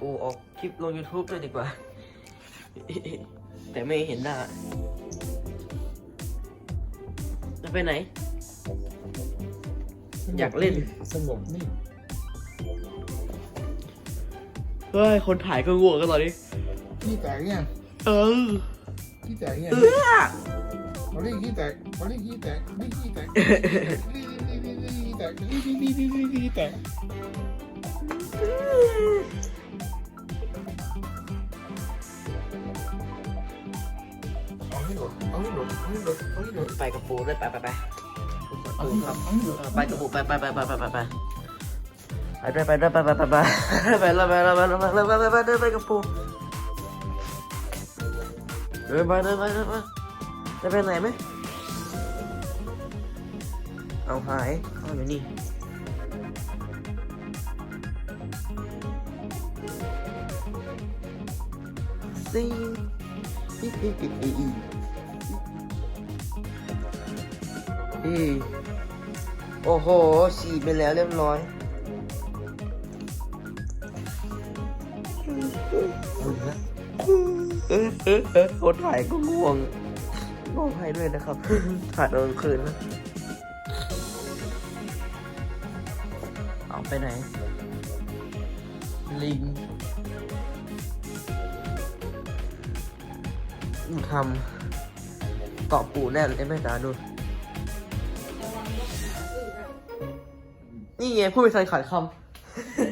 ปูออกคลิปลง YouTube ด้วยดีกว่า แต่ไม่เห็นหน้าจะไปไหน อยากเล่น สงบนิ่งเฮ้ย คนถ่ายก็ง่วงกันตอนนี้ ขี้แตกยังเออขี้แตกยังเออมาเรียกขี้แตกมาเรียกขี้แตกนี่ขี้แตกนี่นี่นี่นี่ขี้แตกนี่นี่นี่นี่นี่ขี้แตก ให้หลดเอาให้หลดเอาให้หลดเอาให้หลดไปกับปูด้วยไปไปไปเอาให้หลดเอาให้หลดไปกับปูไปไปไปไปไปไปไปไปด้ยไปด้วยไปไปไปไปไปแล้วไปแล้วไปแล้วไปแล้วไปแล้วไปแล้วไปกับปูเดินไปเดินไปเดินไปจะไปไหนไหมเอาหายเอาอยู่นี่ซิ อีอีอีอีอีอีโอ้โหฉีดไปแล้วเรียบร้อยเอาอีกแล้วเออเออเออคนถ่ายก็ง่วงง่วงให้ด้วยนะครับ ถ่ายตอนกลางคืนนะเอาไปไหน ลิงทำเกาะปูแน่เลยแม่จ๋าดู นี่ไงพูดไปใส่ขาดคำ